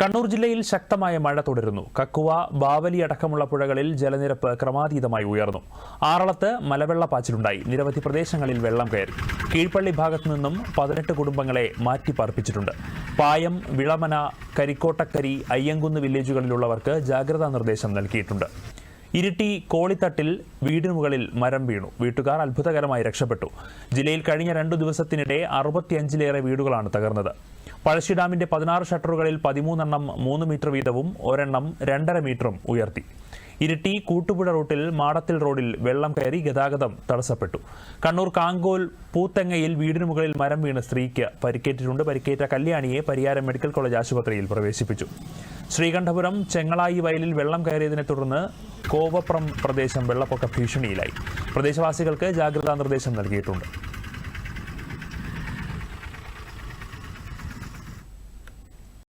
കണ്ണൂർ ജില്ലയിൽ ശക്തമായ മഴ തുടരുന്നു. കക്കുവ ബാവലി അടക്കമുള്ള പുഴകളിൽ ജലനിരപ്പ് ക്രമാതീതമായി ഉയർന്നു. ആറളത്ത് മലവെള്ളപ്പാച്ചിലുണ്ടായി. നിരവധി പ്രദേശങ്ങളിൽ വെള്ളം കയറി. കീഴ്പള്ളി ഭാഗത്തു നിന്നും പതിനെട്ട് കുടുംബങ്ങളെ മാറ്റിപ്പാർപ്പിച്ചിട്ടുണ്ട്. പായം വിളമന കരിക്കോട്ടക്കരി അയ്യങ്കുന്ന് വില്ലേജുകളിലുള്ളവർക്ക് ജാഗ്രതാ നിർദ്ദേശം നൽകിയിട്ടുണ്ട്. ഇരിട്ടി കോളിത്തട്ടിൽ വീടിന് മുകളിൽ മരം വീണു. വീട്ടുകാർ അത്ഭുതകരമായി രക്ഷപ്പെട്ടു. ജില്ലയിൽ കഴിഞ്ഞ രണ്ടു ദിവസത്തിനിടെ അറുപത്തിയഞ്ചിലേറെ വീടുകളാണ് തകർന്നത്. പഴശ്ശി ഡാമിന്റെ പതിനാറ് ഷട്ടറുകളിൽ പതിമൂന്നെണ്ണം മൂന്ന് മീറ്റർ വീതവും ഒരെണ്ണം രണ്ടര മീറ്ററും ഉയർത്തി. ഇരിട്ടി കൂട്ടുപുഴ റൂട്ടിൽ മാടത്തിൽ റോഡിൽ വെള്ളം കയറി ഗതാഗതം തടസ്സപ്പെട്ടു. കണ്ണൂർ കാങ്കോൽ പൂത്തെങ്ങയിൽ വീടിന് മുകളിൽ മരം വീണ് സ്ത്രീക്ക് പരിക്കേറ്റിട്ടുണ്ട്. പരിക്കേറ്റ കല്യാണിയെ പരിയാരം മെഡിക്കൽ കോളേജ് ആശുപത്രിയിൽ പ്രവേശിപ്പിച്ചു. ശ്രീകണ്ഠപുരം ചെങ്ങളായി വയലിൽ വെള്ളം കയറിയതിനെ തുടർന്ന് കോവപ്രം പ്രദേശം വെള്ളപ്പൊക്ക ഭീഷണിയിലായി. പ്രദേശവാസികൾക്ക് ജാഗ്രതാ നിർദ്ദേശം നൽകിയിട്ടുണ്ട്.